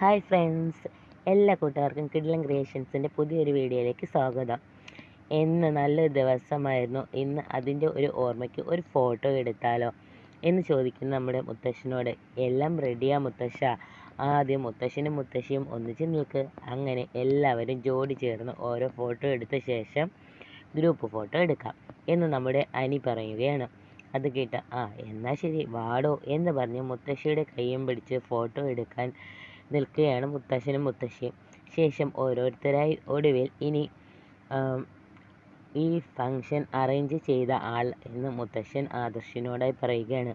Hi friends എല്ലാ കൂട്ടുകാർക്കും കിഡ്ലൻ ക്രിയേഷൻസിന്റെ പുതിയൊരു വീഡിയോയിലേക്ക് സ്വാഗതം. ഇന്ന് നല്ലൊരു ദിവസമായിരുന്നു. ഇന്ന് അതിന്റെ ഒരു ഓർമ്മയ്ക്ക് ഒരു ഫോട്ടോ എടുത്താലോ എന്ന് ചോദിക്കുന്ന നമ്മുടെ മുത്തശ്ശനോട് എല്ലാം റെഡിയാ മുത്തശ്ശ? ആദ്യം മുത്തശ്ശനും മുത്തശ്ശിയും ഒന്നിച്ച് നിൽക്ക്. അങ്ങനെ എല്ലാവരും ജോഡി ചേർന്ന് ഓരോ ഫോട്ടോ എടുത്ത ശേഷം ഗ്രൂപ്പ് ഫോട്ടോ എടുക്കാം എന്ന് നമ്മുടെ അനി പറയുകയാണ്. അത് കേട്ട ആ എന്നാൽ ശരി വാടോ എന്ന് പറഞ്ഞ് മുത്തശ്ശിയുടെ കയ്യും പിടിച്ച് ഫോട്ടോ എടുക്കാൻ നിൽക്കുകയാണ് മുത്തശ്ശനും മുത്തശ്ശിയും. ശേഷം ഓരോരുത്തരായി ഒടുവിൽ ഇനി ഈ ഫങ്ഷൻ അറേഞ്ച് ചെയ്ത ആൾ എന്ന് മുത്തശ്ശൻ ആദർശിനോടായി പറയുകയാണ്.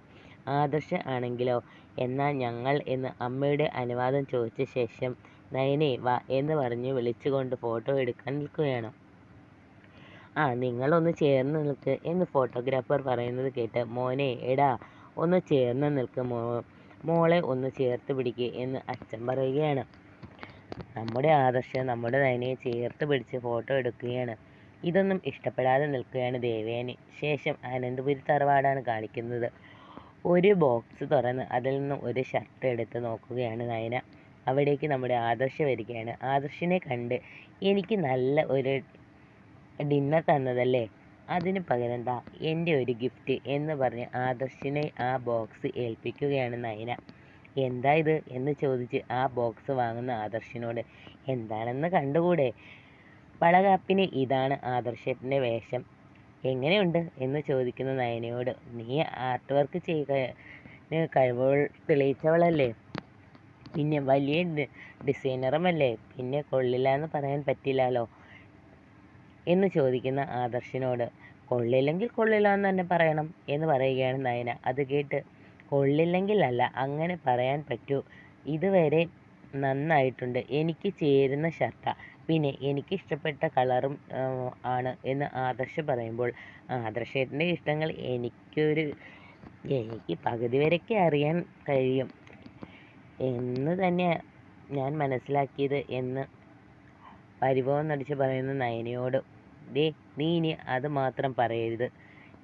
ആദർശ് ആണെങ്കിലോ? എന്നാൽ ഞങ്ങൾ എന്ന് അമ്മയുടെ അനുവാദം ചോദിച്ച ശേഷം നയനെ വാ എന്ന് പറഞ്ഞ് വിളിച്ചുകൊണ്ട് ഫോട്ടോ എടുക്കാൻ നിൽക്കുകയാണ്. ആ നിങ്ങളൊന്ന് ചേർന്ന് നിൽക്ക് എന്ന് ഫോട്ടോഗ്രാഫർ പറയുന്നത് കേട്ട് മോനെ എടാ ഒന്ന് ചേർന്ന് നിൽക്ക് മോ മോളെ ഒന്ന് ചേർത്ത് പിടിക്കുക എന്ന് അച്ഛൻ പറയുകയാണ്. നമ്മുടെ ആദർശം നമ്മുടെ നയനയെ ചേർത്ത് പിടിച്ച് ഫോട്ടോ എടുക്കുകയാണ്. ഇതൊന്നും ഇഷ്ടപ്പെടാതെ നിൽക്കുകയാണ് ദേവേനി. ശേഷം അനന്തപുരി തറവാടാണ് കാണിക്കുന്നത്. ഒരു ബോക്സ് തുറന്ന് അതിൽ നിന്നും ഒരു ഷർട്ട് എടുത്ത് നോക്കുകയാണ് നയന. അവിടേക്ക് നമ്മുടെ ആദർശ വരികയാണ്. ആദർശിനെ കണ്ട് എനിക്ക് നല്ല ഒരു ഡിന്നർ തന്നതല്ലേ? അതിന് പകരം ദാ എന്റെ ഒരു ഗിഫ്റ്റ് എന്ന് പറഞ്ഞ് ആദർശിനെ ആ ബോക്സ് ഏൽപ്പിക്കുകയാണ് നയന. എന്താ ഇത്? എന്ന് ചോദിച്ച് ആ ബോക്സ് വാങ്ങുന്ന ആദർശിനോട് എന്താണെന്ന് കണ്ടുകൂടെ? വളകാപ്പിന് ഇതാണ് ആദർശത്തിന്റെ വേഷം. എങ്ങനെയുണ്ട്? എന്ന് ചോദിക്കുന്ന നയനയോട് നീ ആർട്ട് വർക്ക് ചെയ്യുക കഴിവുകൾ തെളിയിച്ചവളല്ലേ? പിന്നെ വലിയ ഡിസൈനറുമല്ലേ പിന്നെ കൊള്ളില്ല എന്ന് പറയാൻ പറ്റില്ലല്ലോ എന്ന് ചോദിക്കുന്ന ആദർശിനോട് കൊള്ളില്ലെങ്കിൽ കൊള്ളില്ല എന്ന് തന്നെ പറയണം എന്ന് പറയുകയാണ് നയന. അത് കേട്ട് കൊള്ളില്ലെങ്കിൽ അല്ല അങ്ങനെ പറയാൻ പറ്റൂ. ഇതുവരെ നന്നായിട്ടുണ്ട്. എനിക്ക് ചേരുന്ന ഷർട്ട പിന്നെ എനിക്ക് ഇഷ്ടപ്പെട്ട കളറും ആണ് എന്ന് ആദർശ് പറയുമ്പോൾ ആദർശേട്ടന്റെ ഇഷ്ടങ്ങൾ എനിക്കൊരു എനിക്ക് പകുതി വരെയൊക്കെ അറിയാൻ കഴിയും. എന്ന് തന്നെ ഞാൻ മനസ്സിലാക്കിയത് എന്ന് പരിഭവം നടിച്ച് പറയുന്ന നയനയോട് ദേ നീ ഇനി അത് മാത്രം പറയരുത്.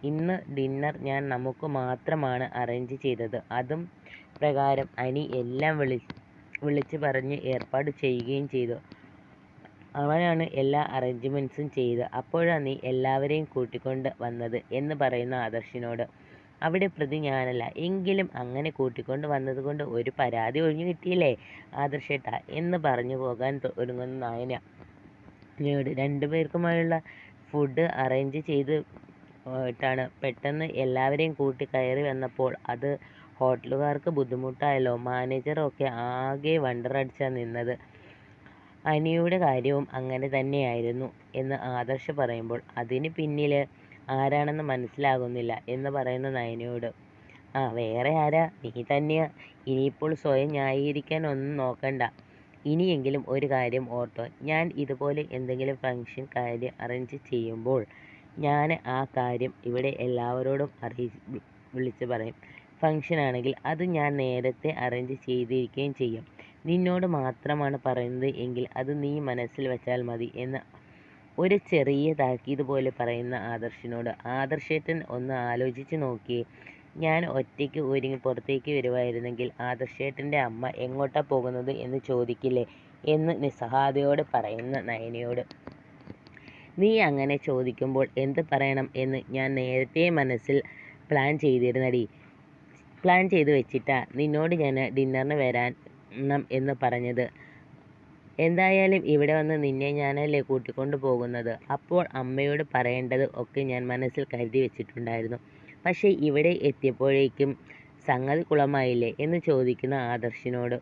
ഇന്ന് ഡിന്നർ ഞാൻ നമുക്ക് മാത്രമാണ് അറേഞ്ച് ചെയ്തത്. അതും പ്രകാരം അനി എല്ലാം വിളി വിളിച്ച് പറഞ്ഞ് ഏർപ്പാട് ചെയ്യുകയും ചെയ്തു. അവനാണ് എല്ലാ അറേഞ്ച്മെന്റ്സും ചെയ്ത്. അപ്പോഴാണ് നീ എല്ലാവരെയും കൂട്ടിക്കൊണ്ട് വന്നത് എന്ന് പറയുന്ന ആദർശിനോട്. അവിടെ പ്രതി ഞാനല്ല. എങ്കിലും അങ്ങനെ കൂട്ടിക്കൊണ്ട് വന്നതുകൊണ്ട് ഒരു പരാതി ഒഴിഞ്ഞു കിട്ടിയില്ലേ? ആദർശേട്ടാ എന്ന് പറഞ്ഞു പോകാൻ ഒരുങ്ങുന്ന നായന. പിന്നീട് രണ്ടുപേർക്കുമായുള്ള ഫുഡ് അറേഞ്ച് ചെയ്ത് ട്ടാണ് പെട്ടെന്ന് എല്ലാവരെയും കൂട്ടി കയറി വന്നപ്പോൾ അത് ഹോട്ടലുകാർക്ക് ബുദ്ധിമുട്ടായല്ലോ. മാനേജറൊക്കെ ആകെ വണ്ടറടിച്ചാണ് നിന്നത്. അനിയുടെ കാര്യവും അങ്ങനെ തന്നെയായിരുന്നു എന്ന് ആദർശ് പറയുമ്പോൾ അതിന് പിന്നിൽ ആരാണെന്ന് മനസ്സിലാകുന്നില്ല എന്ന് പറയുന്ന നയനയോട്. ആ വേറെ ആരാ? നീ തന്നെയാ. ഇനിയിപ്പോൾ സ്വയം ന്യായീകരിക്കാൻ ഒന്നും നോക്കണ്ട. ഇനിയെങ്കിലും ഒരു കാര്യം ഓർത്തോ. ഞാൻ ഇതുപോലെ എന്തെങ്കിലും ഫങ്ഷൻ കാര്യം അറേഞ്ച് ചെയ്യുമ്പോൾ ഞാൻ ആ കാര്യം ഇവിടെ എല്ലാവരോടും അറിയി വിളിച്ച് പറയും. ഫങ്ഷൻ ആണെങ്കിൽ അത് ഞാൻ നേരത്തെ അറേഞ്ച് ചെയ്തിരിക്കുകയും ചെയ്യും. നിന്നോട് മാത്രമാണ് പറയുന്നത് എങ്കിൽ അത് നീ മനസ്സിൽ വെച്ചാൽ മതി എന്ന് ഒരു ചെറിയ താക്കീത് പോലെ പറയുന്ന ആദർശിനോട്. ആദർശേട്ടൻ ഒന്ന് ആലോചിച്ച് നോക്കിയേ. ഞാൻ ഒറ്റയ്ക്ക് ഒരുങ്ങി പുറത്തേക്ക് വരുമായിരുന്നെങ്കിൽ ആദർശേട്ടന്റെ അമ്മ എങ്ങോട്ടാ പോകുന്നത് എന്ന് ചോദിക്കില്ലേ എന്ന് നിസ്സഹായതയോടെ പറയുന്ന നയനയോട്. നീ അങ്ങനെ ചോദിക്കുമ്പോൾ എന്ത് പറയണം എന്ന് ഞാൻ നേരത്തെ മനസ്സിൽ പ്ലാൻ ചെയ്തിരുന്നടി. പ്ലാൻ ചെയ്ത് വെച്ചിട്ടാ നിന്നോട് ഞാൻ ഡിന്നറിന് വരാൻ എന്ന് പറഞ്ഞത്. എന്തായാലും ഇവിടെ വന്ന് നിന്നെ ഞാനല്ലേ കൂട്ടിക്കൊണ്ട് പോകുന്നത്? അപ്പോൾ അമ്മയോട് പറയേണ്ടത് ഒക്കെ ഞാൻ മനസ്സിൽ കരുതി വെച്ചിട്ടുണ്ടായിരുന്നു. പക്ഷേ ഇവിടെ എത്തിയപ്പോഴേക്കും സംഗതി കുളമായില്ലേ എന്ന് ചോദിക്കുന്ന ആദർശിനോട്.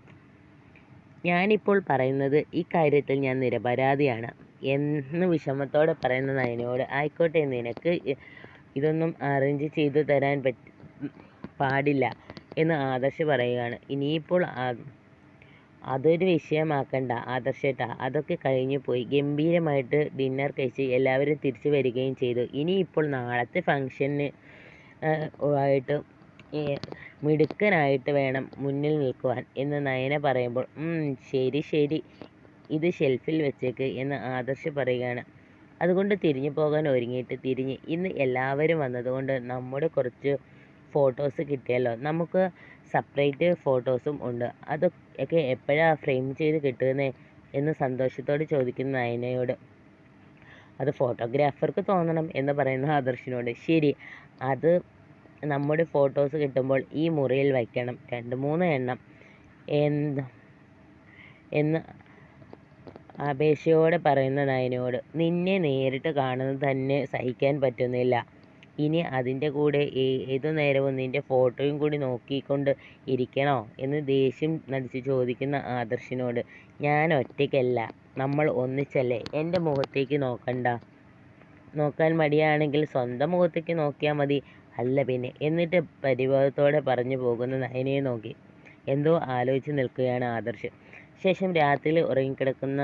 ഞാനിപ്പോൾ പറയുന്നത് ഈ കാര്യത്തിൽ ഞാൻ നിരപരാധിയാണ് എന്ന് വിഷമത്തോടെ പറയുന്ന നയനോട് ആയിക്കോട്ടെ നിനക്ക് ഇതൊന്നും അറേഞ്ച് ചെയ്തു തരാൻ പറ്റ പാടില്ല എന്ന് ആദർശ് പറയുകയാണ്. ഇനിയിപ്പോൾ അതൊരു വിഷയമാക്കണ്ട ആദർശേട്ടാ. അതൊക്കെ കഴിഞ്ഞു പോയി. ഗംഭീരമായിട്ട് ഡിന്നർ കഴിച്ച് എല്ലാവരും തിരിച്ചു വരികയും ചെയ്തു. ഇനിയിപ്പോൾ നാളത്തെ ഫങ്ഷന് ആയിട്ട് ഈ മിടുക്കനായിട്ട് വേണം മുന്നിൽ നിൽക്കുവാൻ എന്ന് നയന പറയുമ്പോൾ. "ഉം, ശരി ശരി. ഇത് ഷെൽഫിൽ വെച്ചേക്ക് എന്ന് ആദർശ് പറയുകയാണ്. അതുകൊണ്ട് തിരിഞ്ഞു പോകാൻ ഒരുങ്ങിയിട്ട് തിരിഞ്ഞ് ഇന്ന് എല്ലാവരും വന്നതുകൊണ്ട് നമ്മുടെ കുറച്ച് ഫോട്ടോസ് കിട്ടിയല്ലോ. നമുക്ക് സെപ്പറേറ്റ് ഫോട്ടോസും ഉണ്ട്. അതൊക്കെ എപ്പോഴാണ് ഫ്രെയിം ചെയ്ത് കിട്ടുന്നത് എന്ന് സന്തോഷത്തോടെ ചോദിക്കുന്ന നയനയോട്. അത് ഫോട്ടോഗ്രാഫർക്ക് തോന്നണം എന്ന് പറയുന്ന ആദർശിനോട്. ശരി. അത് നമ്മുടെ ഫോട്ടോസ് കിട്ടുമ്പോൾ ഈ മുറിയിൽ വയ്ക്കണം. രണ്ട് മൂന്ന് എണ്ണം. എന്ത്? എന്ന് അപേക്ഷയോടെ പറയുന്ന നയനയോട് നിന്നെ നേരിട്ട് കാണുന്നത് തന്നെ സഹിക്കാൻ പറ്റുന്നില്ല. ഇനി അതിന്റെ കൂടെ ഏതു നേരവും നിന്റെ ഫോട്ടോയും കൂടി നോക്കിക്കൊണ്ട് ഇരിക്കണോ എന്ന് ദേഷ്യം നടിച്ച് ചോദിക്കുന്ന ആദർശിനോട്. ഞാൻ ഒറ്റയ്ക്കല്ല. നമ്മൾ ഒന്നിച്ചല്ലേ? എന്റെ മുഖത്തേക്ക് നോക്കണ്ട. നോക്കാൻ മടിയാണെങ്കിൽ സ്വന്തം മുഖത്തേക്ക് നോക്കിയാൽ മതി. അല്ല പിന്നെ. എന്നിട്ട് പരിഭവത്തോടെ പറഞ്ഞു പോകുന്ന നയനയെ നോക്കി. എന്തോ ആലോചിച്ച് നിൽക്കുകയാണ് ആദർശ്. ശേഷം രാത്രിയിൽ ഉറങ്ങിക്കിടക്കുന്ന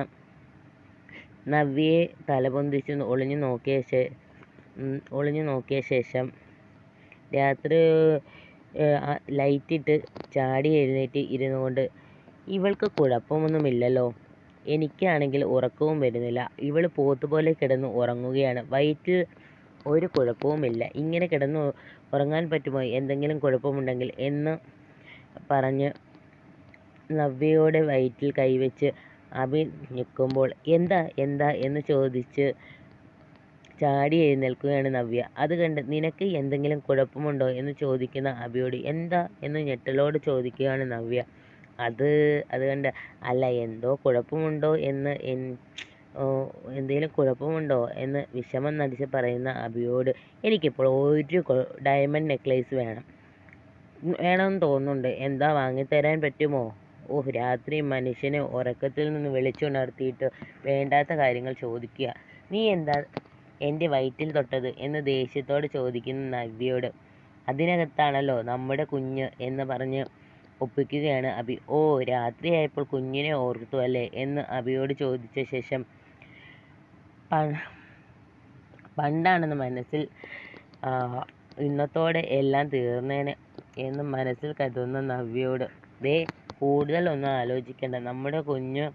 നവ്യയെ തലപൊന്തിച്ച് ഒളിഞ്ഞു നോക്കിയ ഒളിഞ്ഞു നോക്കിയ ശേഷം രാത്രി ലൈറ്റിട്ട് ചാടി എഴുന്നേറ്റ് ഇരുന്നു കൊണ്ട് ഇവൾക്ക് കുഴപ്പമൊന്നുമില്ലല്ലോ. എനിക്കാണെങ്കിൽ ഉറക്കവും വരുന്നില്ല. ഇവൾ പോത്ത് പോലെ കിടന്ന് ഉറങ്ങുകയാണ്. വയറ്റിൽ ഒരു കുഴപ്പവുമില്ല. ഇങ്ങനെ കിടന്ന് ഉറങ്ങാൻ പറ്റുമോ? എന്തെങ്കിലും കുഴപ്പമുണ്ടെങ്കിൽ എന്ന് പറഞ്ഞ് നവ്യയുടെ വയറ്റിൽ കൈവച്ച് അഭി നിൽക്കുമ്പോൾ എന്താ എന്താ? എന്ന് ചോദിച്ച് ചാടി എഴുന്നേൽക്കുകയാണ് നവ്യ. അത് കണ്ട് നിനക്ക് എന്തെങ്കിലും കുഴപ്പമുണ്ടോ എന്ന് ചോദിക്കുന്ന അഭിയോട് എന്താ എന്ന് ഞെട്ടലോട് ചോദിക്കുകയാണ് നവ്യ. അത് അത് കണ്ട് അല്ല എന്തോ കുഴപ്പമുണ്ടോ എന്ന് എന്തെങ്കിലും കുഴപ്പമുണ്ടോ എന്ന് വിഷമം നടിച്ച് പറയുന്ന അഭിയോട് എനിക്കിപ്പോൾ ഒരു ഡയമണ്ട് നെക്ലേസ് വേണം. വേണമെന്ന് തോന്നുന്നുണ്ട്. എന്താ വാങ്ങിത്തരാൻ പറ്റുമോ? ഓഹ് രാത്രി മനുഷ്യനെ ഉറക്കത്തിൽ നിന്ന് വിളിച്ചുണർത്തിയിട്ട് വേണ്ടാത്ത കാര്യങ്ങൾ ചോദിക്കുക. നീ എന്താ എന്റെ വയറ്റിൽ തൊട്ടത് എന്ന് ദേഷ്യത്തോട് ചോദിക്കുന്ന നവ്യയോട്. അതിനകത്താണല്ലോ നമ്മുടെ കുഞ്ഞ് എന്ന് പറഞ്ഞ് ഒപ്പിക്കുകയാണ് അബി ഓ രാത്രിയായപ്പോൾ കുഞ്ഞിനെ ഓർത്തു അല്ലേ എന്ന് അബിയോട് ചോദിച്ച ശേഷം പണ്ടാണെന്ന് മനസ്സിൽ ഇന്നത്തോടെ എല്ലാം തീർന്നേനെ എന്ന് മനസ്സിൽ കരുതുന്ന നവ്യയോട് ദേ കൂടുതലൊന്നും ആലോചിക്കേണ്ട. നമ്മുടെ കുഞ്ഞ്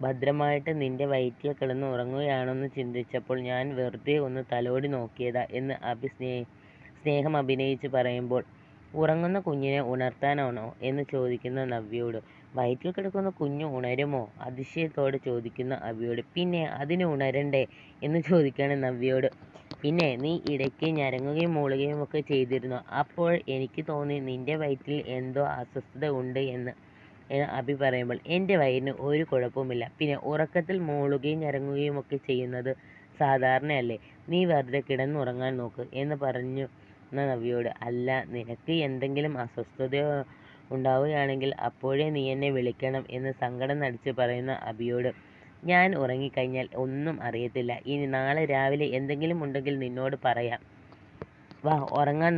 ഭദ്രമായിട്ട് നിന്റെ വയറ്റിൽ കിടന്ന് ഉറങ്ങുകയാണെന്ന് ചിന്തിച്ചപ്പോൾ ഞാൻ വെറുതെ ഒന്ന് തലോടി നോക്കിയതാ എന്ന് അഭി സ്നേ സ്നേഹം അഭിനയിച്ച് പറയുമ്പോൾ ഉറങ്ങുന്ന കുഞ്ഞിനെ ഉണർത്താനാണോ? എന്ന് ചോദിക്കുന്ന നവ്യയോട് വയറ്റിൽ കിടക്കുന്ന കുഞ്ഞ് ഉണരുമോ? അതിശയത്തോടെ ചോദിക്കുന്ന അവിയോട്. പിന്നെ അതിന് ഉണരണ്ടേ? എന്ന് ചോദിക്കുകയാണ് നവ്യയോട് പിന്നെ നീ ഇടയ്ക്ക് ഞരങ്ങുകയും മൂളുകയും ഒക്കെ ചെയ്തിരുന്നു? അപ്പോൾ എനിക്ക് തോന്നി നിന്റെ വയറ്റിൽ എന്തോ അസ്വസ്ഥത ഉണ്ട് എന്ന്. അഭി പറയുമ്പോൾ എന്റെ വയറിന് ഒരു കുഴപ്പവുമില്ല. പിന്നെ ഉറക്കത്തിൽ മൂളുകയും ഞരങ്ങുകയും ഒക്കെ ചെയ്യുന്നത് സാധാരണയല്ലേ. നീ വെറുതെ കിടന്നുറങ്ങാൻ നോക്ക് എന്ന് പറഞ്ഞു നവ്യയോട് അല്ല നിനക്ക് എന്തെങ്കിലും അസ്വസ്ഥതയോ ഉണ്ടാവുകയാണെങ്കിൽ അപ്പോഴേ നീ എന്നെ വിളിക്കണം എന്ന് സങ്കടം നടിച്ച് പറയുന്ന അബിയോട് ഞാൻ ഉറങ്ങിക്കഴിഞ്ഞാൽ ഒന്നും അറിയത്തില്ല. ഇനി നാളെ രാവിലെ എന്തെങ്കിലും ഉണ്ടെങ്കിൽ നിന്നോട് പറയാം. വാ ഉറങ്ങാൻ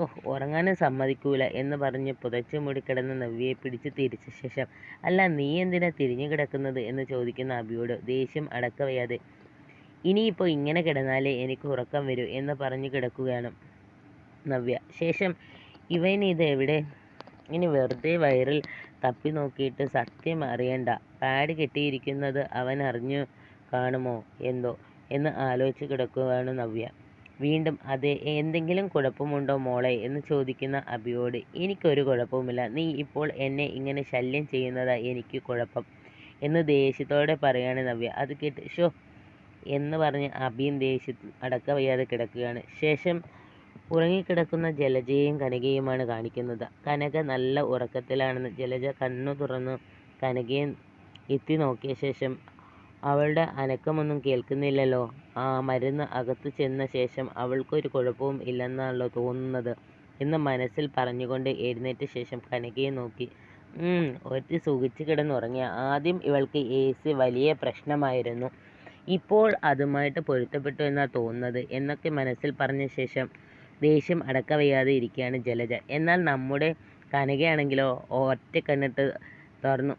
ഓഹ് ഉറങ്ങാനും സമ്മതിക്കൂല എന്ന് പറഞ്ഞ് പുതച്ചു മൂടിക്കിടന്ന നവ്യയെ പിടിച്ചു തിരിച്ച ശേഷം അല്ല നീ എന്തിനാ തിരിഞ്ഞു കിടക്കുന്നത്? എന്ന് ചോദിക്കുന്ന അബിയോട് ദേഷ്യം അടക്കവയാതെ ഇനിയിപ്പോൾ ഇങ്ങനെ കിടന്നാലേ എനിക്ക് ഉറക്കം വരൂ എന്ന് പറഞ്ഞു കിടക്കുകയാണ് നവ്യ. ശേഷം ഇവനിത് എവിടെ? ഇനി വെറുതെ വയറിൽ തപ്പി നോക്കിയിട്ട് സത്യം അറിയണ്ട. പാഡ് കെട്ടിയിരിക്കുന്നത് അവൻ അറിഞ്ഞു കാണുമോ എന്തോ എന്ന് ആലോചിച്ച് കിടക്കുകയാണ് നവ്യ. വീണ്ടും അതെ എന്തെങ്കിലും കുഴപ്പമുണ്ടോ മോളെ എന്ന് ചോദിക്കുന്ന അബിയോട് എനിക്കൊരു കുഴപ്പവുമില്ല. നീ ഇപ്പോൾ എന്നെ ഇങ്ങനെ ശല്യം ചെയ്യുന്നതാ എനിക്ക് കുഴപ്പം എന്ന് ദേഷ്യത്തോടെ പറയാണ് നവ്യ. അത് കേട്ട് ഷോ എന്ന് പറഞ്ഞ് അബിയും ദേഷ്യ അടക്ക വയ്യാതെ കിടക്കുകയാണ്. ശേഷം ഉറങ്ങിക്കിടക്കുന്ന ജലജയും കനകയുമാണ് കാണിക്കുന്നത്. കനക നല്ല ഉറക്കത്തിലാണെന്ന് ജലജ കണ്ണു തുറന്ന് കനകയെ എത്തി നോക്കിയ ശേഷം അവളുടെ അനക്കമൊന്നും കേൾക്കുന്നില്ലല്ലോ. ആ മരുന്ന് അകത്തു ചെന്ന ശേഷം അവൾക്കൊരു കുഴപ്പവും ഇല്ലെന്നാണല്ലോ തോന്നുന്നത് എന്ന് മനസ്സിൽ പറഞ്ഞുകൊണ്ട് എഴുന്നേറ്റ ശേഷം കനകയെ നോക്കി. ഒരുത്തി സുഖിച്ച് കിടന്നുറങ്ങിയ ആദ്യം ഇവൾക്ക് എ സി വലിയ പ്രശ്നമായിരുന്നു. ഇപ്പോൾ അതുമായിട്ട് പൊരുത്തപ്പെട്ടു എന്നാണ് തോന്നുന്നത് എന്നൊക്കെ മനസ്സിൽ പറഞ്ഞ ശേഷം ദേഷ്യം അടക്കവയ്യാതെ ഇരിക്കുകയാണ് ജലജ. എന്നാൽ നമ്മുടെ കനകയാണെങ്കിലോ ഒറ്റ തുറന്നു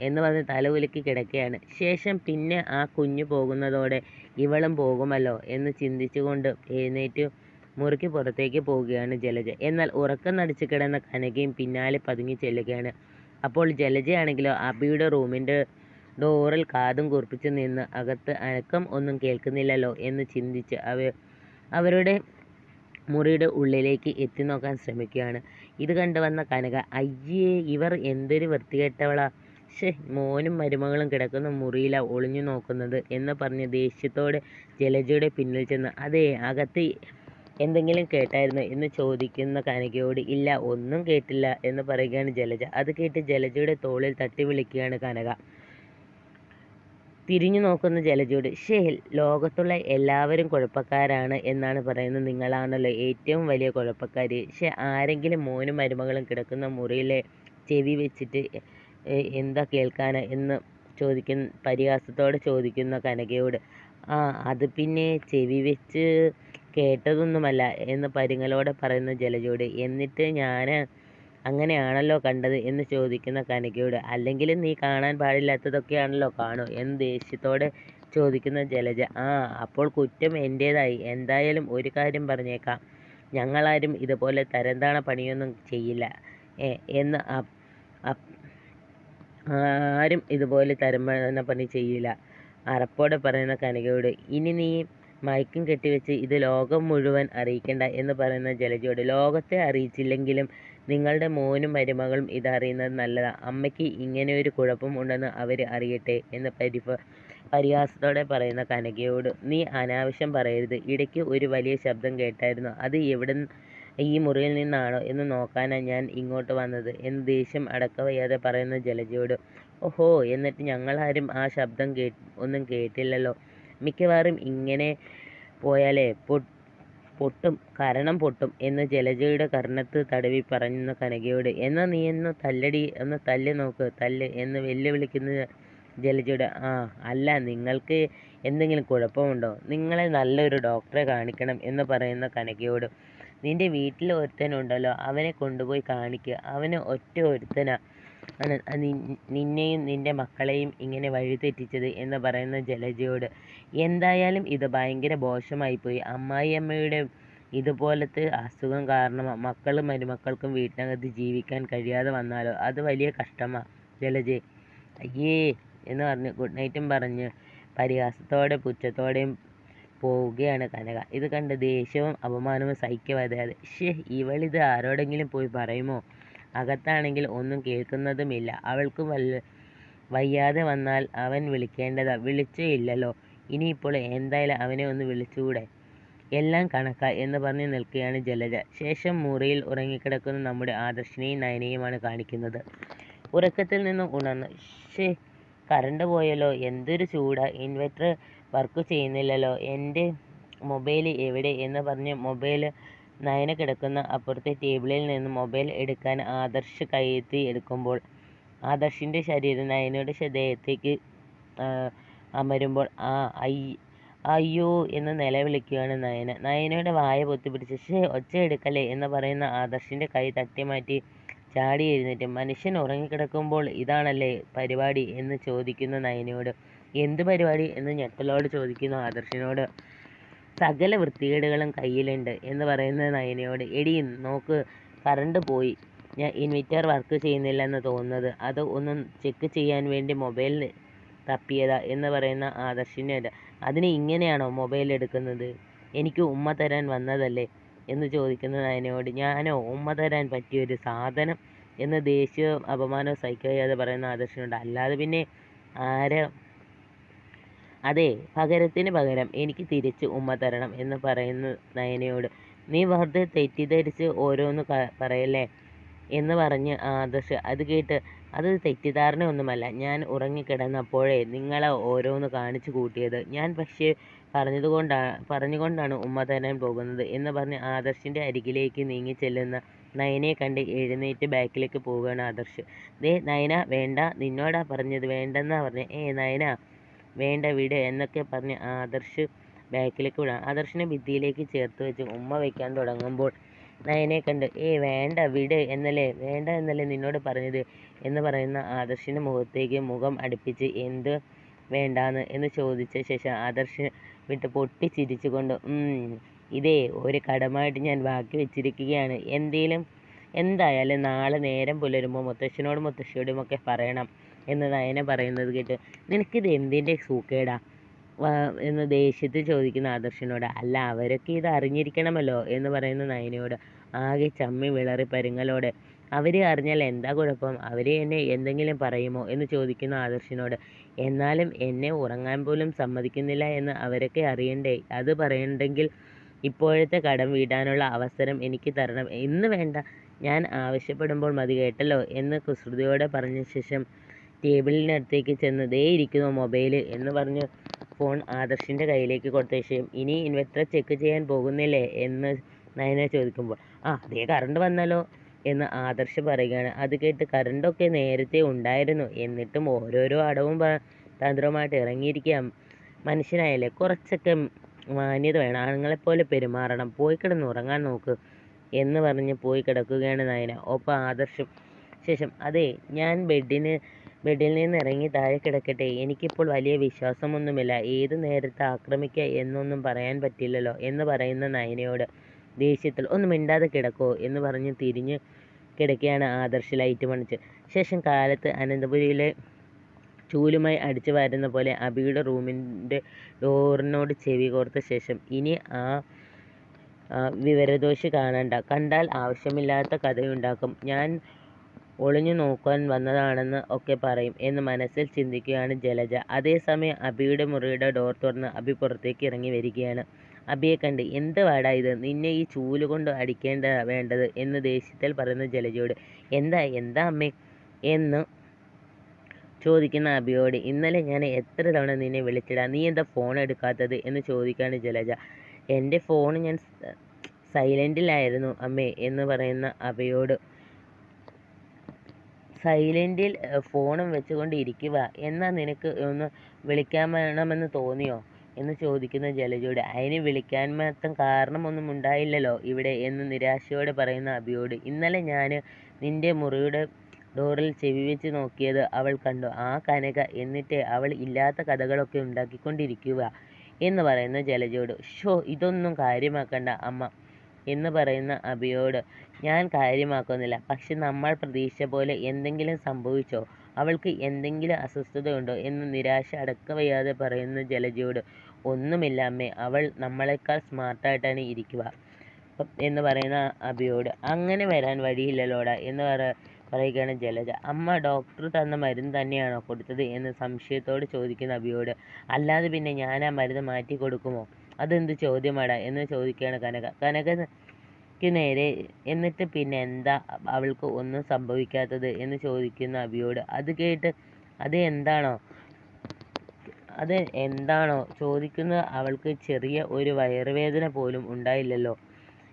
എന്ന് പറഞ്ഞ് തലകുലുക്കി കിടക്കുകയാണ്. ശേഷം പിന്നെ ആ കുഞ്ഞു പോകുന്നതോടെ ഇവളും പോകുമല്ലോ എന്ന് ചിന്തിച്ചുകൊണ്ട് എഴുന്നേറ്റ് മുറിക്ക് പുറത്തേക്ക് പോവുകയാണ് ജലജ. എന്നാൽ ഉറക്കം നടിച്ച് കിടന്ന കനകയും പിന്നാലെ പതുങ്ങി ചെല്ലുകയാണ്. അപ്പോൾ ജലജയാണെങ്കിലോ അബിയുടെ റൂമിന്റെ ഡോറിൽ കാതും കുറിപ്പിച്ച് നിന്ന് അകത്ത് അനക്കം ഒന്നും കേൾക്കുന്നില്ലല്ലോ എന്ന് ചിന്തിച്ച് അവ അവരുടെ മുറിയുടെ ഉള്ളിലേക്ക് എത്തി നോക്കാൻ ശ്രമിക്കുകയാണ്. ഇത് കണ്ടു വന്ന കനക അയ്യേ ഇവർ എന്തൊരു വൃത്തികെട്ടവളാ. ശ്ശേ മോനും മരുമകളും കിടക്കുന്ന മുറിയിലാ ഒളിഞ്ഞു നോക്കുന്നത് എന്ന് പറഞ്ഞ് ദേഷ്യത്തോടെ ജലജയുടെ പിന്നിൽ ചെന്ന് അതെ അകത്ത് എന്തെങ്കിലും കേട്ടായിരുന്നു? എന്ന് ചോദിക്കുന്ന കനകയോട് ഇല്ല ഒന്നും കേട്ടില്ല എന്ന് പറയുകയാണ് ജലജ. അത് കേട്ട് ജലജയുടെ തോളിൽ തട്ടി വിളിക്കുകയാണ് കനക. തിരിഞ്ഞു നോക്കുന്ന ജലജോട് ഷെഹിൽ ലോകത്തുള്ള എല്ലാവരും കുഴപ്പക്കാരാണ് എന്നാണ് പറയുന്നത്. നിങ്ങളാണല്ലോ ഏറ്റവും വലിയ കുഴപ്പക്കാരി. ഷേ ആരെങ്കിലും മോനും മരുമകളും കിടക്കുന്ന മുറിയിലെ ചെവി വെച്ചിട്ട് എന്താ കേൾക്കാന്? എന്ന് ചോദിക്കുന്ന പരിഹാസത്തോടെ ചോദിക്കുന്ന കനകയോട് ആ അത് പിന്നെ ചെവി വെച്ച് കേട്ടതൊന്നുമല്ല എന്ന് പരുങ്ങലോടെ പറയുന്ന ജലജോട് എന്നിട്ട് ഞാൻ അങ്ങനെയാണല്ലോ കണ്ടത് എന്ന് ചോദിക്കുന്ന കനകയോട്. അല്ലെങ്കിലും നീ കാണാൻ പാടില്ലാത്തതൊക്കെയാണല്ലോ കാണൂ എന്ന് ദേഷ്യത്തോടെ ചോദിക്കുന്ന ജലജ. ആ അപ്പോൾ കുറ്റം എന്റേതായി എന്തായാലും ഒരു കാര്യം പറഞ്ഞേക്കാം. ഞങ്ങളാരും ഇതുപോലെ തരംതാണ പണിയൊന്നും ചെയ്യില്ല. എന്ന് ആരും ഇതുപോലെ തരംതാണ പണി ചെയ്യില്ല. അറപ്പോടെ പറയുന്ന കനകയോട് ഇനി നീ മയക്കും കെട്ടിവെച്ച് ഇത് ലോകം മുഴുവൻ അറിയിക്കണ്ട എന്ന് പറയുന്ന ജലജയോട് ലോകത്തെ അറിയിച്ചില്ലെങ്കിലും നിങ്ങളുടെ മോനും മരുമകളും ഇതറിയുന്നത് നല്ലതാ. അമ്മയ്ക്ക് ഇങ്ങനെ ഒരു കുഴപ്പം ഉണ്ടെന്ന് അവർ അറിയട്ടെ എന്ന് പരിഹാസത്തോടെ പറയുന്ന കനകയോട്. നീ അനാവശ്യം പറയരുത്. ഇടയ്ക്ക് ഒരു വലിയ ശബ്ദം കേട്ടായിരുന്നു. അത് എവിടെ ഈ മുറിയിൽ നിന്നാണോ എന്ന് നോക്കാനാണ് ഞാൻ ഇങ്ങോട്ട് വന്നത് എന്ന് ദേഷ്യം അടക്കവയ്യാതെ പറയുന്ന ജലജയോട്. ഓഹോ എന്നിട്ട് ഞങ്ങളാരും ആ ശബ്ദം ഒന്നും കേട്ടില്ലല്ലോ. മിക്കവാറും ഇങ്ങനെ പോയാലേ പൊട്ടും കരണം പൊട്ടും എന്ന് ജലജയുടെ കർണത്ത് തടവി പറയുന്ന കനകയോട്. എന്നാ നീ ഒന്ന് തല്ലടി ഒന്ന് തല്ലി നോക്ക് തല്ല് എന്ന് വെല്ലുവിളിക്കുന്ന ജലജയുടെ. ആ അല്ല നിങ്ങൾക്ക് എന്തെങ്കിലും കുഴപ്പമുണ്ടോ? നിങ്ങളെ നല്ലൊരു ഡോക്ടറെ കാണിക്കണം എന്ന് പറയുന്ന കനകയോട്. നിന്റെ വീട്ടിൽ ഒരുത്തനുണ്ടല്ലോ അവനെ കൊണ്ടുപോയി കാണിക്കുക അവന് ഒറ്റ ഒരുത്തനാ. നിന്നെയും നിന്റെ മക്കളെയും ഇങ്ങനെ വഴിതെറ്റിച്ചത് എന്ന് പറയുന്ന ജലജയോട് എന്തായാലും ഇത് ഭയങ്കര മോശമായിപ്പോയി. അമ്മായിയമ്മയുടെ ഇതുപോലത്തെ അസുഖം കാരണം മക്കളും മരുമക്കൾക്കും വീട്ടിനകത്ത് ജീവിക്കാൻ കഴിയാതെ വന്നാലോ? അത് വലിയ കഷ്ടമാ ജലജെ. അയ്യേ എന്ന് പറഞ്ഞ് ഗുഡ് നൈറ്റും പറഞ്ഞ് പരിഹാസത്തോടെ പുച്ഛത്തോടെയും പോവുകയാണ് കനക. ഇത് കണ്ട് ദേഷ്യവും അപമാനവും സഹിക്കവതയാതെ ഷേ ഇവളിത് ആരോടെങ്കിലും പോയി പറയുമോ? അകത്താണെങ്കിൽ ഒന്നും കേൾക്കുന്നതുമില്ല. അവൾക്ക് വയ്യാതെ വന്നാൽ അവൻ വിളിക്കേണ്ടതാ. വിളിച്ചേ ഇല്ലല്ലോ ഇനിയിപ്പോൾ എന്തായാലും അവനെ ഒന്ന് വിളിച്ചുകൂടെ? എല്ലാം കണക്കാ എന്ന് പറഞ്ഞു നിൽക്കുകയാണ് ജലജ. ശേഷം മുറിയിൽ ഉറങ്ങിക്കിടക്കുന്ന നമ്മുടെ ആദർശിനെയും നയനയുമാണ് കാണിക്കുന്നത്. ഉറക്കത്തിൽ നിന്നും ഉണർന്ന് ഷേ കറണ്ട് പോയല്ലോ. എന്തൊരു ചൂടാ. ഇൻവെർട്ടർ വർക്ക് ചെയ്യുന്നില്ലല്ലോ. എന്റെ മൊബൈൽ എവിടെ? എന്ന് പറഞ്ഞ് മൊബൈൽ നയന കിടക്കുന്ന അപ്പുറത്തെ ടേബിളിൽ നിന്ന് മൊബൈൽ എടുക്കാൻ ആദർശ് കയ്യെത്തി എടുക്കുമ്പോൾ ആദർശിന്റെ ശരീരം നയനയുടെ ദേഹത്തേക്ക് അമരുമ്പോൾ ആ ഐ അയ്യോ എന്ന് നിലവിളിക്കുകയാണ് നയന. നയനയുടെ വായ പൊത്തിപ്പിടിച്ച് ശേ ഒച്ച എടുക്കല്ലേ എന്ന് പറയുന്ന ആദർശിന്റെ കൈ തട്ടി മാറ്റി ചാടി എഴുന്നേറ്റ് മനുഷ്യൻ ഉറങ്ങിക്കിടക്കുമ്പോൾ ഇതാണല്ലേ പരിപാടി? എന്ന് ചോദിക്കുന്ന നയനയോട്. എന്ത് പരിപാടി? എന്ന് ഞെട്ടലോട് ചോദിക്കുന്ന ആദർശിനോട്. സകല വൃത്തികേടുകളും കയ്യിലുണ്ട് എന്ന് പറയുന്ന നയനയോട്. എടി നോക്ക് കറണ്ട് പോയി. ഞാൻ ഇൻവെർട്ടർ വർക്ക് ചെയ്യുന്നില്ലെന്ന് തോന്നുന്നത്. അത് ഒന്ന് ചെക്ക് ചെയ്യാൻ വേണ്ടി മൊബൈൽ തപ്പിയതാ എന്ന് പറയുന്ന ആദർശിനോട്. അതിന് ഇങ്ങനെയാണോ മൊബൈൽ എടുക്കുന്നത്? എനിക്ക് ഉമ്മ തരാൻ വന്നതല്ലേ? എന്ന് ചോദിക്കുന്ന നയനയോട്. ഞാനോ? ഉമ്മ തരാൻ പറ്റിയൊരു സാധനം എന്ന് ദേഷ്യവും അപമാനവും സഹിക്കാതെ പറയുന്ന ആദർശനുണ്ട് അല്ലാതെ പിന്നെ ആരാ അതെ പകരത്തിന് പകരം എനിക്ക് തിരിച്ച് ഉമ്മ തരണം എന്ന് പറയുന്ന നയനയോട്. നീ വെറുതെ തെറ്റിദ്ധരിച്ച് ഓരോന്ന് പറയല്ലേ? എന്ന് പറഞ്ഞ് ആദർശ്. അത് കേട്ട് അത് തെറ്റിദ്ധാരണ ഒന്നുമല്ല ഞാൻ ഉറങ്ങിക്കിടന്നപ്പോഴേ നിങ്ങളെ ഓരോന്ന് കാണിച്ചു കൂട്ടിയത്. ഞാൻ പക്ഷേ പറഞ്ഞതുകൊണ്ടാണ് പറഞ്ഞുകൊണ്ടാണ് ഉമ്മ തരാൻ പോകുന്നത് എന്ന് പറഞ്ഞ് ആദർശിന്റെ അരികിലേക്ക് നീങ്ങി ചെല്ലുന്ന നയനയെ കണ്ട് എഴുന്നേറ്റ് ബാക്കിലേക്ക് പോവുകയാണ് ആദർശ്. ദേ നയന വേണ്ട. നിന്നോടാ പറഞ്ഞത് വേണ്ടെന്നാ പറഞ്ഞത് ഏ നയന വേണ്ട വിട് എന്നൊക്കെ പറഞ്ഞ് ആദർശ് ബാക്കിലേക്ക് വിടാം. ആദർശിനെ ഭിത്തിയിലേക്ക് ചേർത്ത് വെച്ച് ഉമ്മ വയ്ക്കാൻ തുടങ്ങുമ്പോൾ നയനെ കണ്ട് ഏ വേണ്ട വിട് എന്നല്ലേ വേണ്ട എന്നല്ലേ നിന്നോട് പറഞ്ഞത്? എന്ന് പറയുന്ന ആദർശിന്റെ മുഖത്തേക്ക് മുഖം അടുപ്പിച്ച് എന്ത് വേണ്ടാന്ന്? എന്ന് ചോദിച്ച ശേഷം ആദർശ് വിട്ട് പൊട്ടിച്ചിരിച്ചുകൊണ്ട് "ഉം, ഇതേ ഒരു കടമായിട്ട് ഞാൻ ബാക്കി വെച്ചിരിക്കുകയാണ്. എന്തേലും എന്തായാലും നാളെ നേരം പുലരുമ്പോൾ മുത്തശ്ശനോടും മുത്തശ്ശിയോടും ഒക്കെ പറയണം. എന്ന് നയന പറയുന്നത് കേട്ട്. നിനക്കിത് എന്തിന്റെ സൂക്കേടാ? എന്ന് ദേഷ്യത്തിൽ ചോദിക്കുന്ന ആദർശനോട് അല്ല അവരൊക്കെ ഇത് അറിഞ്ഞിരിക്കണമല്ലോ എന്ന് പറയുന്ന നയനയോട് ആകെ ചമ്മി വിളറി പരുങ്ങലോടെ. അവരെ അറിഞ്ഞാൽ എന്താ കുഴപ്പം? അവരെ എന്നെ എന്തെങ്കിലും പറയുമോ? എന്ന് ചോദിക്കുന്ന ആദർശനോട് എന്നാലും എന്നെ ഉറങ്ങാൻ പോലും സമ്മതിക്കുന്നില്ല എന്ന് അവരൊക്കെ അറിയണ്ടേ? അത് പറയണ്ടെങ്കിൽ ഇപ്പോഴത്തെ കടം വീടാനുള്ള അവസരം എനിക്ക് തരണം. ഇന്ന് വേണ്ട. ഞാൻ ആവശ്യപ്പെടുമ്പോൾ മതി കേട്ടല്ലോ എന്ന് കുസൃതിയോടെ പറഞ്ഞ ശേഷം ടേബിളിനടുത്തേക്ക് ചെന്ന് ദേ ഇരിക്കുന്നു മൊബൈൽ എന്ന് പറഞ്ഞ് ഫോൺ ആദർശിന്റെ കയ്യിലേക്ക് കൊടുത്ത ശേഷം ഇനി ഇൻവെർട്ടർ ചെക്ക് ചെയ്യാൻ പോകുന്നില്ലേ എന്ന് നയന ചോദിക്കുമ്പോൾ ആ ദേ കറണ്ട് വന്നല്ലോ എന്ന് ആദർശ് പറയുകയാണ്. അത് കേട്ട് കറണ്ടൊക്കെ നേരത്തെ ഉണ്ടായിരുന്നു. എന്നിട്ടും ഓരോരോ അടവും തന്ത്രവുമായിട്ട് ഇറങ്ങിയിരിക്കുക മനുഷ്യനായാലേ കുറച്ചൊക്കെ മാന്യത വേണം. ആണുങ്ങളെപ്പോലെ പെരുമാറണം. പോയി കിടന്ന് ഉറങ്ങാൻ നോക്ക് എന്ന് പറഞ്ഞ് പോയി കിടക്കുകയാണ് നയന. ഒപ്പം ആദർശം ശേഷം അതെ ഞാൻ ബെഡിന് ബെഡിൽ നിന്ന് ഇറങ്ങി താഴെ കിടക്കട്ടെ. എനിക്കിപ്പോൾ വലിയ വിശ്വാസമൊന്നുമില്ല. ഏത് നേരത്ത് ആക്രമിക്കുക എന്നൊന്നും പറയാൻ പറ്റില്ലല്ലോ എന്ന് പറയുന്ന നയനയോട് ദേഷ്യത്തിൽ ഒന്ന് മിണ്ടാതെ കിടക്കോ എന്ന് പറഞ്ഞ് തിരിഞ്ഞ് കിടക്കുകയാണ് ആദർശ് ലൈറ്റ് മണിച്ച്. ശേഷം കാലത്ത് അനന്തപുരിയിലെ ചൂലുമായി അടിച്ചു വാരുന്ന പോലെ അബിയുടെ റൂമിന്റെ ഡോറിനോട് ചെവി കോർത്ത ശേഷം ഇനി ആ വിവരദോഷി കാണണ്ട. കണ്ടാൽ ആവശ്യമില്ലാത്ത കഥയുണ്ടാക്കും. ഞാൻ ഒളിഞ്ഞു നോക്കാൻ വന്നതാണെന്ന് ഒക്കെ പറയും എന്ന് മനസ്സിൽ ചിന്തിക്കുകയാണ് ജലജ. അതേസമയം അബിയുടെ മുറിയുടെ ഡോർ തുറന്ന് അബി പുറത്തേക്ക് ഇറങ്ങി വരികയാണ്. അബിയെ കണ്ട് എന്ത് വാടാ ഇത്? നിന്നെ ഈ ചൂൽ കൊണ്ട് അടിക്കേണ്ട വേണ്ടത്? എന്ന് ദേഷ്യത്തിൽ പറയുന്ന ജലജയോട്. എന്താ എന്താ അമ്മേ? എന്ന് ചോദിക്കുന്ന അബിയോട് ഇന്നലെ ഞാൻ എത്ര തവണ നിന്നെ വിളിച്ചിടാ? നീ എന്താ ഫോൺ എടുക്കാത്തത്? എന്ന് ചോദിക്കുകയാണ് ജലജ. എന്റെ ഫോൺ ഞാൻ സൈലന്റിലായിരുന്നു അമ്മേ എന്ന് പറയുന്ന അബിയോട് സൈലന്റിൽ ഫോണും വെച്ചുകൊണ്ട് ഇരിക്കുക എന്നാ നിനക്ക് ഒന്ന് വിളിക്കാൻ വേണമെന്ന് തോന്നിയോ? എന്ന് ചോദിക്കുന്ന ജലജയോട്. അതിന് വിളിക്കാൻ മാത്രം കാരണമൊന്നും ഉണ്ടായില്ലല്ലോ ഇവിടെ എന്ന് നിരാശയോടെ പറയുന്ന അഭിയോട് ഇന്നലെ ഞാൻ നിന്റെ മുറിയുടെ ഡോറിൽ ചെവി വെച്ച് നോക്കിയത് അവൾ കണ്ടു. ആ കനക എന്നിട്ട് അവൾ ഇല്ലാത്ത കഥകളൊക്കെ ഉണ്ടാക്കിക്കൊണ്ടിരിക്കുക എന്ന് പറയുന്ന ജലജയോട്. ഷോ ഇതൊന്നും കാര്യമാക്കണ്ട അമ്മ. എന്ന് പറയുന്ന അബിയോട് ഞാൻ കാര്യമാക്കുന്നില്ല. പക്ഷെ നമ്മൾ പ്രതീക്ഷിച്ച പോലെ എന്തെങ്കിലും സംഭവിച്ചോ? അവൾക്ക് എന്തെങ്കിലും അസ്വസ്ഥതയുണ്ടോ? എന്ന് നിരാശ അടക്കവയ്യാതെ പറയുന്ന ജലജയോട്. ഒന്നുമില്ല അമ്മേ. അവൾ നമ്മളെക്കാൾ സ്മാർട്ടായിട്ടാണ് ഇരിക്കുക എന്ന് പറയുന്ന അബിയോട്. അങ്ങനെ വരാൻ വഴിയില്ലല്ലോടാ എന്ന് പറ പറയുകയാണ് ജലജ. അമ്മ ഡോക്ടർ തന്ന മരുന്ന് തന്നെയാണോ കൊടുത്തത് എന്ന് സംശയത്തോട് ചോദിക്കുന്ന അബിയോട്. അല്ലാതെ പിന്നെ ഞാൻ ആ മരുന്ന് മാറ്റി കൊടുക്കുമോ? അതെന്ത് ചോദ്യമാടാ എന്ന് ചോദിക്കുകയാണ് കനക. കനകക്ക് നേരെ എന്നിട്ട് പിന്നെ എന്താ അവൾക്ക് ഒന്നും സംഭവിക്കാത്തത് എന്ന് ചോദിക്കുന്ന അബിയോട്. അത് കേട്ട് അത് എന്താണോ? അത് എന്താണോ? ചോദിക്കുന്ന അവൾക്ക് ചെറിയ ഒരു വയറുവേദന പോലും ഉണ്ടായില്ലല്ലോ.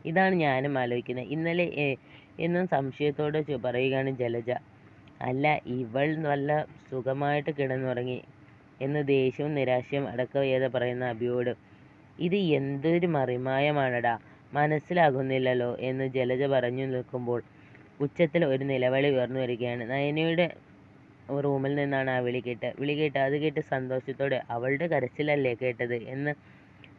ഇതാണ് ഞാനും ആലോചിക്കുന്നത്. ഇന്നലെ എന്നും സംശയത്തോടെ പറയുകയാണ് ജലജ. അല്ല ഇവൾ നല്ല സുഖമായിട്ട് കിടന്നുറങ്ങി എന്ന് ദേഷ്യവും നിരാശയും അടക്കവയ്യാതെ പറയുന്ന അബിയോട്. ഇത് എന്തൊരു മറിമായമാണെടാ മനസ്സിലാകുന്നില്ലല്ലോ എന്ന് ജലജ പറഞ്ഞു നിൽക്കുമ്പോൾ ഉച്ചത്തിൽ ഒരു നിലവിളി ഉയർന്നു വരികയാണ്. നയനയുടെ റൂമിൽ നിന്നാണ് ആ വിളി കേട്ടത് വിളി കേട്ട് അത് കേട്ട് സന്തോഷത്തോടെ അവളുടെ കരച്ചിലല്ലേ കേട്ടത് എന്ന്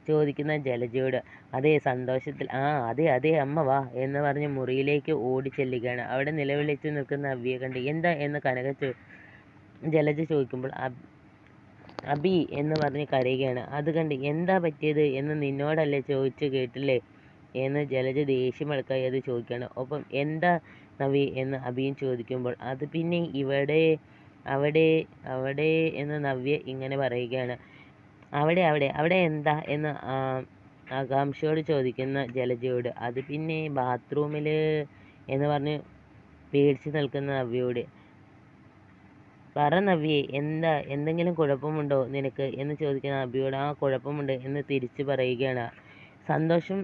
ചോദിക്കുന്ന ജലജയോട് അതേ സന്തോഷത്തിൽ ആ അതെ അതെ അമ്മ വാ എന്ന് പറഞ്ഞ് മുറിയിലേക്ക് ഓടി ചെല്ലുകയാണ്. അവിടെ നിലവിളിച്ച് നിൽക്കുന്ന അബിയെ കണ്ട് എന്താ? എന്ന് കനക ചോ ജലജ ചോദിക്കുമ്പോൾ അബ് എന്ന് പറഞ്ഞ് കരയുകയാണ്. അത് കണ്ട് എന്താ പറ്റിയത്? എന്ന് നിന്നോടല്ലേ ചോദിച്ചു കേട്ടില്ലേ? എന്ന് ജലജ ദേഷ്യം അത് ചോദിക്കുകയാണ്. ഒപ്പം എന്താ നവി? എന്ന് അബിയും ചോദിക്കുമ്പോൾ അത് പിന്നെ ഇവിടെ അവിടെ അവിടെ എന്ന് നവ്യ ഇങ്ങനെ പറയുകയാണ്. അവിടെ അവിടെ അവിടെ എന്താ എന്ന് ആകാംക്ഷയോട് ചോദിക്കുന്ന ജലജയോട്. അത് പിന്നെ ബാത്റൂമിൽ എന്ന് പറഞ്ഞ് പേടിച്ച് നിൽക്കുന്ന നവ്യയോട്. പറ നവ്യേ എന്താ എന്തെങ്കിലും കുഴപ്പമുണ്ടോ നിനക്ക്? എന്ന് ചോദിക്കുന്ന അബിയോട് ആ കുഴപ്പമുണ്ട് എന്ന് തിരിച്ചു പറയുകയാണ്. സന്തോഷം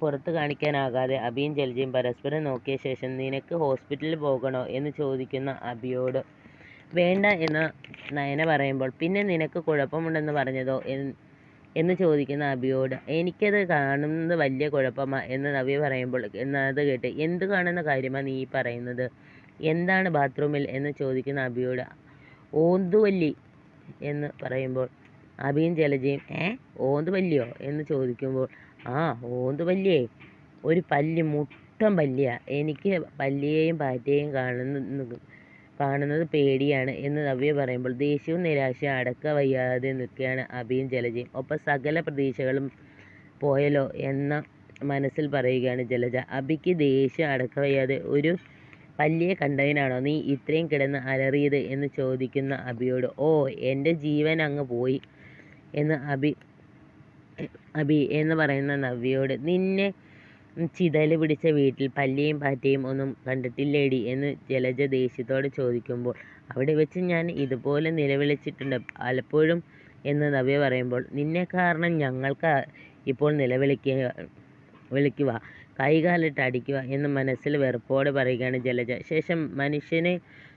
പുറത്ത് കാണിക്കാനാകാതെ അബിയും ജലജയും പരസ്പരം നോക്കിയ ശേഷം നിനക്ക് ഹോസ്പിറ്റലിൽ പോകണോ? എന്ന് ചോദിക്കുന്ന അബിയോട്. വേണ്ട എന്ന് നയന പറയുമ്പോൾ പിന്നെ നിനക്ക് കുഴപ്പമുണ്ടെന്ന് പറഞ്ഞതോ? എന്ന് ചോദിക്കുന്ന അബിയോട് എനിക്കത് കാണുന്നത് വലിയ കുഴപ്പമാ എന്ന് നവ്യ പറയുമ്പോൾ എന്നത് കേട്ട് എന്ത് കാണുന്ന കാര്യമാണ് നീ പറയുന്നത്? എന്താണ് ബാത്റൂമിൽ? എന്ന് ചോദിക്കുന്ന അബിയോട് ഓന്തുവല്ലി എന്ന് പറയുമ്പോൾ അബിയും ജലജയും ഏ ഓന്തുവല്ലിയോ? എന്ന് ചോദിക്കുമ്പോൾ ആ ഓന്തുവല്ലിയേ ഒരു പല്ലി മുട്ടം പല്ലിയാ എനിക്ക് പല്ലിയെയും പാറ്റയെയും കാണുന്ന കാണുന്നത് പേടിയാണ് എന്ന് നവ്യ പറയുമ്പോൾ ദേഷ്യവും നിരാശയും അടക്ക വയ്യാതെ നിൽക്കുകയാണ് അഭിയും ജലജയും. ഒപ്പം സകല പ്രതീക്ഷകളും പോയല്ലോ എന്ന മനസ്സിൽ പറയുകയാണ് ജലജ. അഭിക്ക് ദേഷ്യം അടക്ക വയ്യാതെ ഒരു പല്ലിയെ കണ്ടതിനാണോ നീ ഇത്രയും കിടന്ന് അലറിയത് എന്ന് ചോദിക്കുന്ന അഭിയോട് ഓ എന്റെ ജീവൻ അങ്ങ് പോയി എന്ന് അഭി അഭി എന്ന് പറയുന്ന നവ്യയോട് നിന്നെ ചിതൽ പിടിച്ച വീട്ടിൽ പല്ലിയും പാറ്റയും ഒന്നും കണ്ടിട്ടില്ലേടി എന്ന് ജലജ ദേഷ്യത്തോടെ ചോദിക്കുമ്പോൾ അവിടെ വെച്ച് ഞാൻ ഇതുപോലെ നിലവിളിച്ചിട്ടുണ്ട് പലപ്പോഴും എന്ന് നവ്യ പറയുമ്പോൾ നിന്നെ കാരണം ഞങ്ങൾക്ക് ഇപ്പോൾ നിലവിളിക്ക വിളിക്കുക കൈകാലിട്ട് അടിക്കുക എന്ന് മനസ്സിൽ വെറുപ്പോടെ പറയുകയാണ് ജലജ. ശേഷം മനുഷ്യനെ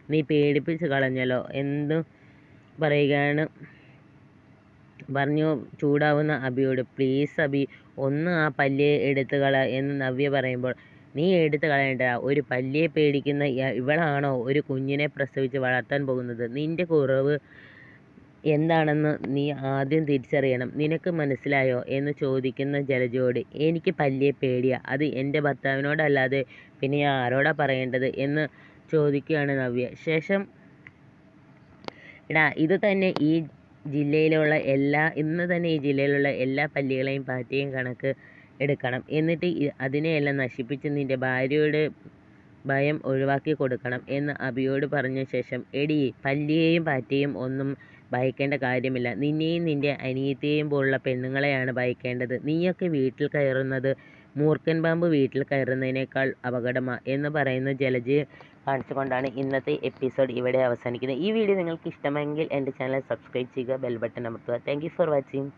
നീ പേടിപ്പിച്ച് കളഞ്ഞല്ലോ എന്ന് പറയുകയാണ് പറഞ്ഞു ചൂടാവുന്ന അഭിയോട്. പ്ലീസ് അഭി ഒന്ന് ആ പല്ലിയെ എടുത്ത് കള എന്ന് നവ്യ പറയുമ്പോൾ നീ എടുത്ത് കളയണ്ട. ഒരു പല്ലിയെ പേടിക്കുന്ന ഇവളാണോ ഒരു കുഞ്ഞിനെ പ്രസവിച്ച് വളർത്താൻ പോകുന്നത്. നിന്റെ കുറവ് എന്താണെന്ന് നീ ആദ്യം തിരിച്ചറിയണം. നിനക്ക് മനസ്സിലായോ എന്ന് ചോദിക്കുന്ന ജലജോടി എനിക്ക് പല്ലിയെ പേടിയാ. അത് എന്റെ ഭർത്താവിനോടല്ലാതെ പിന്നെ ഞാൻ ആരോടാ പറയേണ്ടത് എന്ന് ചോദിക്കുകയാണ് നവ്യ. ശേഷം എടാ ഇത് തന്നെ ഈ ജില്ലയിലുള്ള എല്ലാ ഇന്ന് തന്നെ ഈ ജില്ലയിലുള്ള എല്ലാ പല്ലികളെയും പാറ്റയും കണക്ക് എടുക്കണം. എന്നിട്ട് അതിനെയെല്ലാം നശിപ്പിച്ച് നിന്റെ ഭാര്യയുടെ ഭയം ഒഴിവാക്കി കൊടുക്കണം എന്ന് അഭിയോട് പറഞ്ഞ ശേഷം എടി പല്ലിയെയും പാറ്റയും ഒന്നും ഭയക്കേണ്ട കാര്യമില്ല. നിന്നെയും നിന്റെ അനിയത്തെയും പോലുള്ള പെണ്ണുങ്ങളെയാണ് ഭയക്കേണ്ടത്. നീയൊക്കെ വീട്ടിൽ കയറുന്നത് മൂർക്കൻ പാമ്പ് വീട്ടിൽ കയറുന്നതിനേക്കാൾ അപകടമാണ് എന്ന് പറയുന്ന ജലജയെ കാണിച്ചുകൊണ്ടാണ് ഇന്നത്തെ എപ്പിസോഡ് ഇവിടെ അവസാനിക്കുന്നത്. ഈ വീഡിയോ നിങ്ങൾക്ക് ഇഷ്ടമെങ്കിൽ എന്റെ ചാനൽ സബ്സ്ക്രൈബ് ചെയ്യുക ബെൽ ബട്ടൺ അമർത്തുക. Thank for watching.